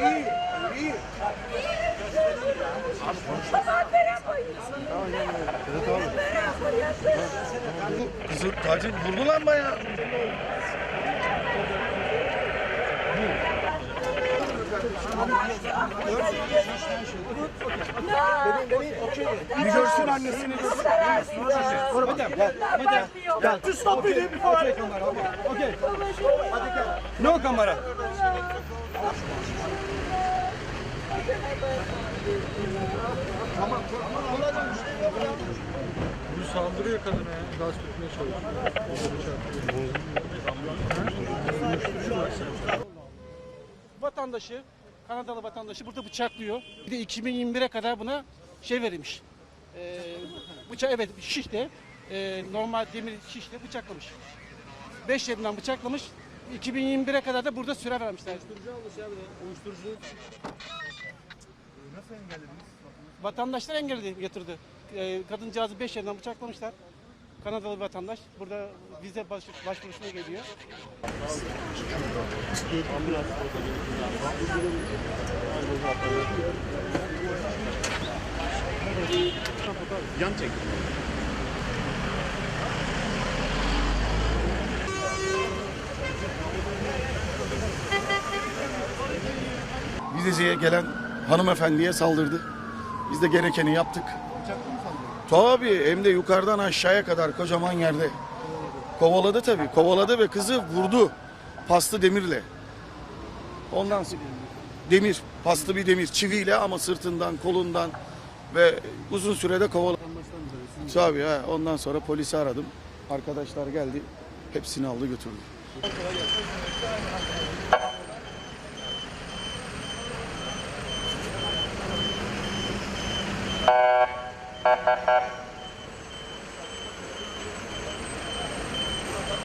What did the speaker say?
iyi, iyi. Baba bere koyuyorsun. Bere koyuyorsun. Kızı taciz vurdu lan bayağı. Bir görsün annesini. Gel. To stop it before. Okay. No camera. Bu saldırıyor kadına ya. Gaz tutmaya çalışıyor. vatandaşı, Kanadalı vatandaşı burada bıçaklıyor. Bir de 2021'e kadar buna şey verilmiş. Ee, bıçak evet şişle e, normal demir şişle bıçaklamış. 5 yerinden bıçaklamış. 2021'e kadar da burada süre vermişler. Uyuşturucu almış ya Uyuşturucu. Nasıl engellediniz? Vatandaşlar engelledi, getirdi. Ee, kadıncağızı 5 yerinden bıçaklamışlar. Kanadalı bir vatandaş burada vize baş, başvurusuna geliyor. Vizeciye gelen hanımefendiye saldırdı. Biz de gerekeni yaptık. Tabii hem de yukarıdan aşağıya kadar kocaman yerde. Kovaladı tabii. Kovaladı ve kızı vurdu. Paslı demirle. Ondan sonra demir, paslı bir demir çiviyle ama sırtından, kolundan ve uzun sürede kovaladı. Tabii ha. Ondan sonra polisi aradım. Arkadaşlar geldi. Hepsini aldı götürdü. Ha ha ha.